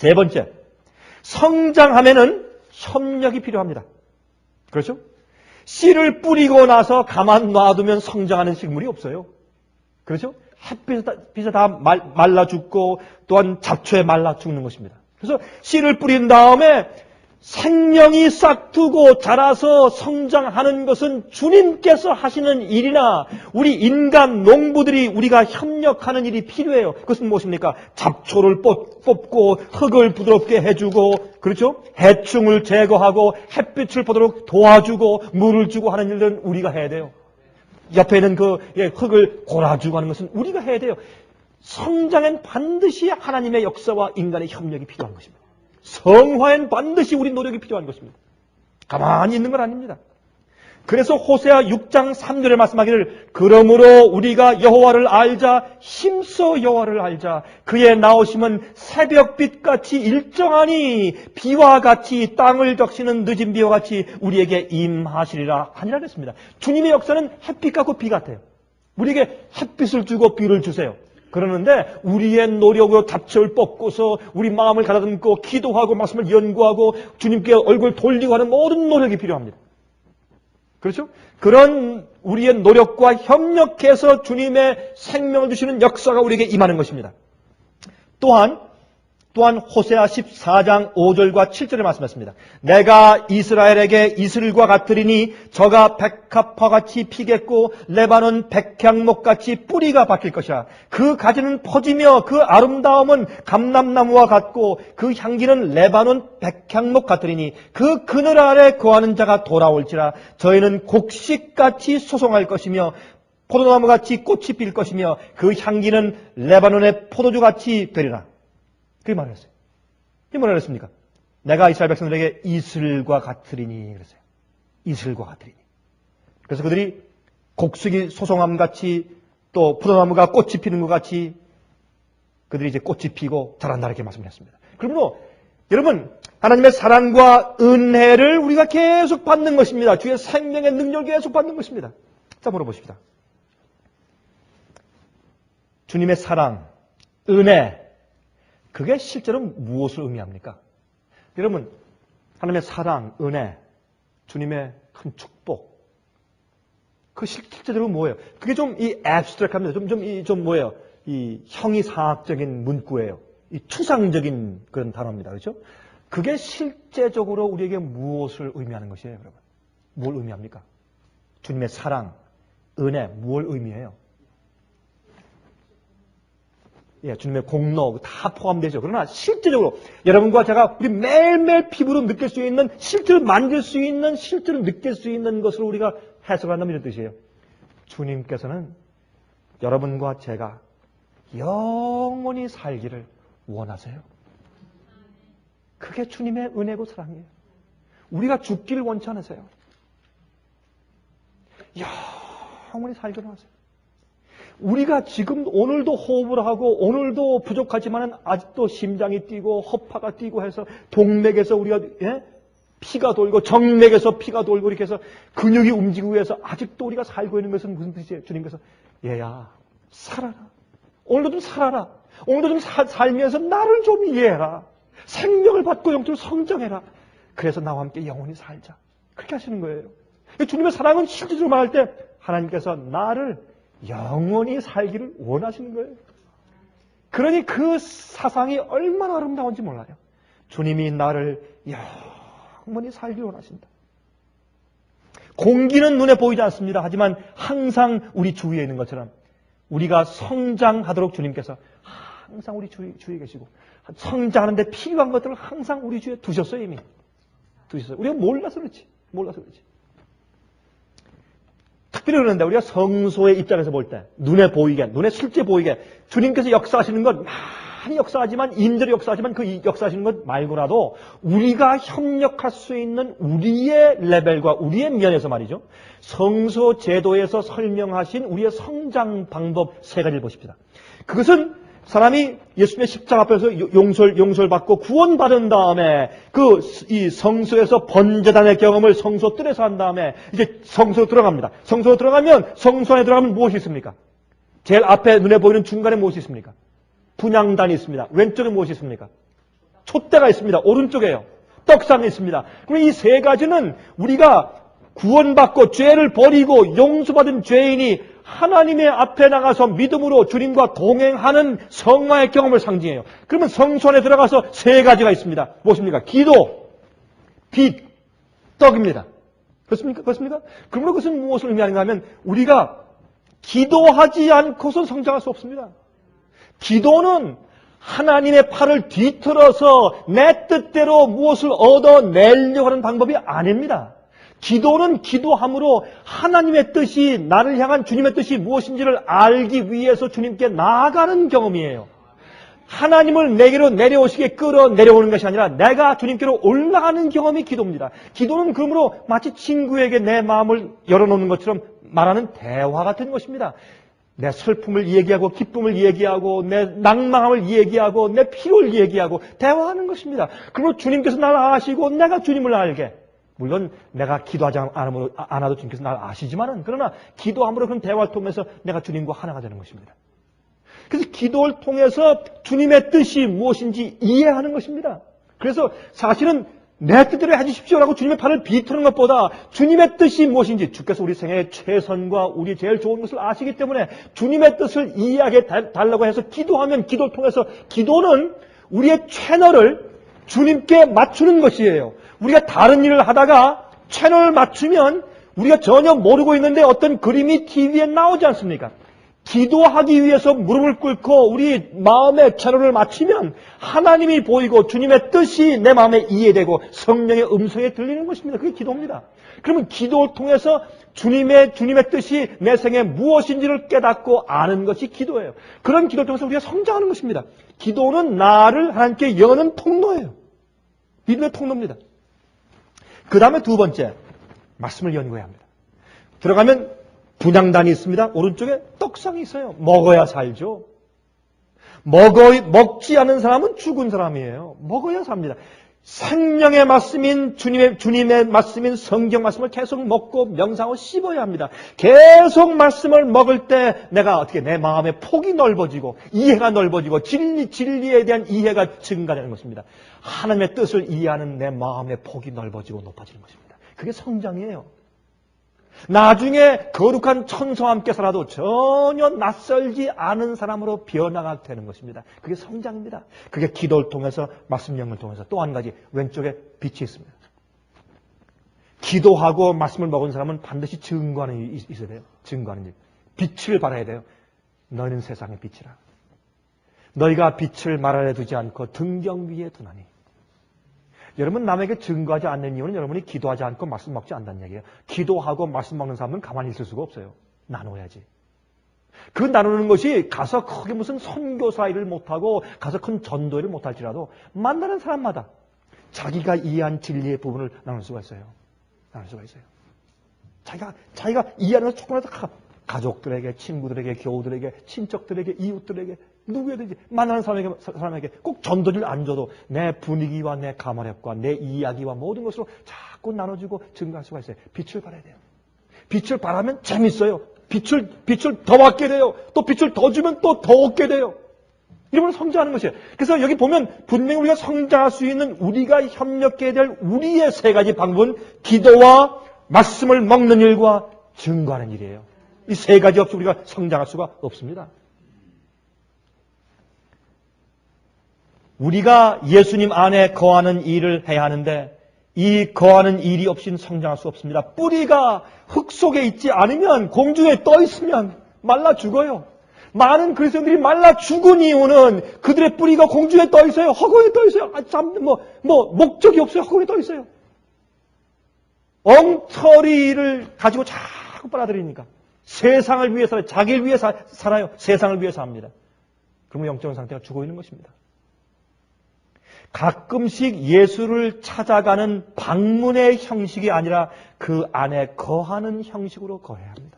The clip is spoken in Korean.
세 번째, 성장하면은 협력이 필요합니다. 그렇죠? 씨를 뿌리고 나서 가만 놔두면 성장하는 식물이 없어요. 그렇죠? 햇빛에 다 말, 말라 죽고 또한 잡초에 말라 죽는 것입니다. 그래서 씨를 뿌린 다음에 생명이 싹트고 자라서 성장하는 것은 주님께서 하시는 일이나 우리 인간 농부들이 우리가 협력하는 일이 필요해요. 그것은 무엇입니까? 잡초를 뽑고 흙을 부드럽게 해주고 그렇죠? 해충을 제거하고 햇빛을 보도록 도와주고 물을 주고 하는 일들은 우리가 해야 돼요. 옆에 있는 그 예, 흙을 골아주고 하는 것은 우리가 해야 돼요. 성장엔 반드시 하나님의 역사와 인간의 협력이 필요한 것입니다. 성화엔 반드시 우리 노력이 필요한 것입니다. 가만히 있는 건 아닙니다. 그래서 호세아 6장 3절에 말씀하기를 그러므로 우리가 여호와를 알자 힘써 여호와를 알자 그의 나오심은 새벽빛 같이 일정하니 비와 같이 땅을 적시는 늦은 비와 같이 우리에게 임하시리라 하니라 그랬습니다. 주님의 역사는 햇빛 같고 비 같아요. 우리에게 햇빛을 주고 비를 주세요. 그러는데 우리의 노력으로 잡초를 뽑고서 우리 마음을 가다듬고 기도하고 말씀을 연구하고 주님께 얼굴 돌리고 하는 모든 노력이 필요합니다. 그렇죠? 그런 우리의 노력과 협력해서 주님의 생명을 주시는 역사가 우리에게 임하는 것입니다. 또한 또한 호세아 14장 5절과 7절에 말씀했습니다. 내가 이스라엘에게 이슬과 같으리니 저가 백합화 같이 피겠고 레바논 백향목 같이 뿌리가 박힐 것이라. 그 가지는 퍼지며 그 아름다움은 감람나무와 같고 그 향기는 레바논 백향목 같으리니 그 그늘 아래 거하는 자가 돌아올지라. 저희는 곡식같이 소송할 것이며 포도나무같이 꽃이 필 것이며 그 향기는 레바논의 포도주같이 되리라. 그게 말을 했어요. 이게 뭐라 그랬습니까? 내가 이스라엘 백성들에게 이슬과 같으리니 그랬어요. 이슬과 같으리니. 그래서 그들이 곡식이 소송함 같이 또 포도나무가 꽃이 피는 것 같이 그들이 이제 꽃이 피고 자란다 이렇게 말씀을 했습니다. 그러므로 여러분 하나님의 사랑과 은혜를 우리가 계속 받는 것입니다. 주의 생명의 능력을 계속 받는 것입니다. 자 물어보십시다. 주님의 사랑, 은혜, 그게 실제로 무엇을 의미합니까? 여러분, 하나님의 사랑, 은혜, 주님의 큰 축복. 그 실제적으로 뭐예요? 그게 좀 이 앱스트랙합니다. 좀, 좀, 이, 좀 뭐예요? 이 형이상학적인 문구예요. 이 추상적인 그런 단어입니다. 그렇죠? 그게 실제적으로 우리에게 무엇을 의미하는 것이에요, 여러분? 뭘 의미합니까? 주님의 사랑, 은혜, 무엇을 의미해요? 예, 주님의 공로 다 포함되죠. 그러나 실제적으로 여러분과 제가 우리 매일매일 피부로 느낄 수 있는 실제로 만질 수 있는 실제로 느낄 수 있는 것을 우리가 해석한다면 이런 뜻이에요. 주님께서는 여러분과 제가 영원히 살기를 원하세요. 그게 주님의 은혜고 사랑이에요. 우리가 죽기를 원치 않으세요. 영원히 살기를 원하세요. 우리가 지금 오늘도 호흡을 하고 오늘도 부족하지만 아직도 심장이 뛰고 허파가 뛰고 해서 동맥에서 우리가 예? 피가 돌고 정맥에서 피가 돌고 이렇게 해서 근육이 움직이고 해서 아직도 우리가 살고 있는 것은 무슨 뜻이에요? 주님께서 얘야 살아라. 오늘도 좀 살아라. 오늘도 좀 사, 살면서 나를 좀 이해해라. 생명을 받고 영적으로 성장해라. 그래서 나와 함께 영원히 살자. 그렇게 하시는 거예요. 주님의 사랑은 실제적으로 말할 때 하나님께서 나를 영원히 살기를 원하시는 거예요. 그러니 그 사상이 얼마나 아름다운지 몰라요. 주님이 나를 영원히 살기를 원하신다. 공기는 눈에 보이지 않습니다. 하지만 항상 우리 주위에 있는 것처럼 우리가 성장하도록 주님께서 항상 우리 주위, 주위에 계시고 성장하는데 필요한 것들을 항상 우리 주위에 두셨어요 이미. 두셨어요. 우리가 몰라서 그렇지. 몰라서 그렇지. 그러는데 우리가 성소의 입장에서 볼 때 눈에 보이게 눈에 실제 보이게 주님께서 역사하시는 것 많이 역사하지만 임대로 역사하지만 그 역사하시는 것 말고라도 우리가 협력할 수 있는 우리의 레벨과 우리의 면에서 말이죠. 성소 제도에서 설명하신 우리의 성장 방법 세 가지를 보십시다. 그것은 사람이 예수님의 십자가 앞에서 용설, 용설받고 구원받은 다음에 그 이 성소에서 번제단의 경험을 성소 뜰에서 한 다음에 이제 성소 들어갑니다. 성소 들어가면 성소 안에 들어가면 무엇이 있습니까? 제일 앞에 눈에 보이는 중간에 무엇이 있습니까? 분양단이 있습니다. 왼쪽에 무엇이 있습니까? 촛대가 있습니다. 오른쪽에요. 떡상이 있습니다. 그럼 이 세 가지는 우리가 구원받고 죄를 버리고 용서받은 죄인이 하나님의 앞에 나가서 믿음으로 주님과 동행하는 성화의 경험을 상징해요. 그러면 성소 안에 들어가서 세 가지가 있습니다. 무엇입니까? 기도, 빛, 떡입니다. 그렇습니까? 그렇습니까? 그러므로 그것은 무엇을 의미하는가 하면 우리가 기도하지 않고선 성장할 수 없습니다. 기도는 하나님의 팔을 뒤틀어서 내 뜻대로 무엇을 얻어내려고 하는 방법이 아닙니다. 기도는 기도함으로 하나님의 뜻이 나를 향한 주님의 뜻이 무엇인지를 알기 위해서 주님께 나아가는 경험이에요. 하나님을 내게로 내려오시게 끌어 내려오는 것이 아니라 내가 주님께로 올라가는 경험이 기도입니다. 기도는 그러므로 마치 친구에게 내 마음을 열어놓는 것처럼 말하는 대화 같은 것입니다. 내 슬픔을 얘기하고 기쁨을 얘기하고 내 낭망함을 얘기하고 내 필요를 얘기하고 대화하는 것입니다. 그리고 주님께서 나를 아시고 내가 주님을 알게 물론 내가 기도하지 않아도, 않아도 주님께서 나를 아시지만은 그러나 기도함으로 그런 대화를 통해서 내가 주님과 하나가 되는 것입니다. 그래서 기도를 통해서 주님의 뜻이 무엇인지 이해하는 것입니다. 그래서 사실은 내 뜻대로 해주십시오라고 주님의 팔을 비트는 것보다 주님의 뜻이 무엇인지 주께서 우리 생애의 최선과 우리 제일 좋은 것을 아시기 때문에 주님의 뜻을 이해하게 달라고 해서 기도하면 기도를 통해서 기도는 우리의 채널을 주님께 맞추는 것이에요. 우리가 다른 일을 하다가 채널을 맞추면 우리가 전혀 모르고 있는데 어떤 그림이 TV에 나오지 않습니까? 기도하기 위해서 무릎을 꿇고 우리 마음의 채널을 맞추면 하나님이 보이고 주님의 뜻이 내 마음에 이해되고 성령의 음성에 들리는 것입니다. 그게 기도입니다. 그러면 기도를 통해서 주님의 주님의 뜻이 내 생에 무엇인지를 깨닫고 아는 것이 기도예요. 그런 기도를 통해서 우리가 성장하는 것입니다. 기도는 나를 하나님께 여는 통로예요. 믿음의 통로입니다. 그 다음에 두 번째, 말씀을 연구해야 합니다. 들어가면 분양단이 있습니다. 오른쪽에 떡상이 있어요. 먹어야 살죠. 먹어, 먹지 않은 사람은 죽은 사람이에요. 먹어야 삽니다. 생명의 말씀인 주님의, 주님의 말씀인 성경 말씀을 계속 먹고 명상하고 씹어야 합니다. 계속 말씀을 먹을 때 내가 어떻게 내 마음의 폭이 넓어지고 이해가 넓어지고 진리, 진리에 대한 이해가 증가되는 것입니다. 하나님의 뜻을 이해하는 내 마음의 폭이 넓어지고 높아지는 것입니다. 그게 성장이에요. 나중에 거룩한 천사와 함께 살아도 전혀 낯설지 않은 사람으로 변화가 되는 것입니다. 그게 성장입니다. 그게 기도를 통해서 말씀 영을 통해서 또 한 가지 왼쪽에 빛이 있습니다. 기도하고 말씀을 먹은 사람은 반드시 증거하는 일 있어야 돼요. 증거하는 일. 빛을 발해야 돼요. 너희는 세상의 빛이라. 너희가 빛을 말하려 두지 않고 등경 위에 두나니. 여러분 남에게 증거하지 않는 이유는 여러분이 기도하지 않고 말씀 먹지 않는다는 얘기예요. 기도하고 말씀 먹는 사람은 가만히 있을 수가 없어요. 나눠야지. 그 나누는 것이 가서 크게 무슨 선교사 일을 못하고 가서 큰 전도 일을 못할지라도 만나는 사람마다 자기가 이해한 진리의 부분을 나눌 수가 있어요. 나눌 수가 있어요. 자기가, 자기가 이해하는 조금이라도 가족들에게, 친구들에게, 교우들에게, 친척들에게, 이웃들에게, 누구에든지 만나는 사람에게, 사람에게 꼭 전도를 안 줘도 내 분위기와 내 감화력과 내 이야기와 모든 것으로 자꾸 나눠주고 증가할 수가 있어요. 빛을 발해야 돼요. 빛을 발하면 재밌어요. 빛을, 빛을 더 받게 돼요. 또 빛을 더 주면 또 더 얻게 돼요. 이러면 성장하는 것이에요. 그래서 여기 보면 분명히 우리가 성장할 수 있는 우리가 협력해야 될 우리의 세 가지 방법은 기도와 말씀을 먹는 일과 증거하는 일이에요. 이 세 가지 없이 우리가 성장할 수가 없습니다. 우리가 예수님 안에 거하는 일을 해야 하는데 이 거하는 일이 없이는 성장할 수 없습니다. 뿌리가 흙 속에 있지 않으면 공중에 떠 있으면 말라 죽어요. 많은 그리스도인들이 말라 죽은 이유는 그들의 뿌리가 공중에 떠 있어요. 허공에 떠 있어요. 아, 참, 뭐, 뭐, 목적이 없어요. 허공에 떠 있어요. 엉터리를 가지고 자꾸 빨아들이니까. 세상을 위해서, 자기를 위해서 살아요. 세상을 위해서 합니다. 그러면 영적인 상태가 죽어 있는 것입니다. 가끔씩 예수를 찾아가는 방문의 형식이 아니라 그 안에 거하는 형식으로 거해야 합니다.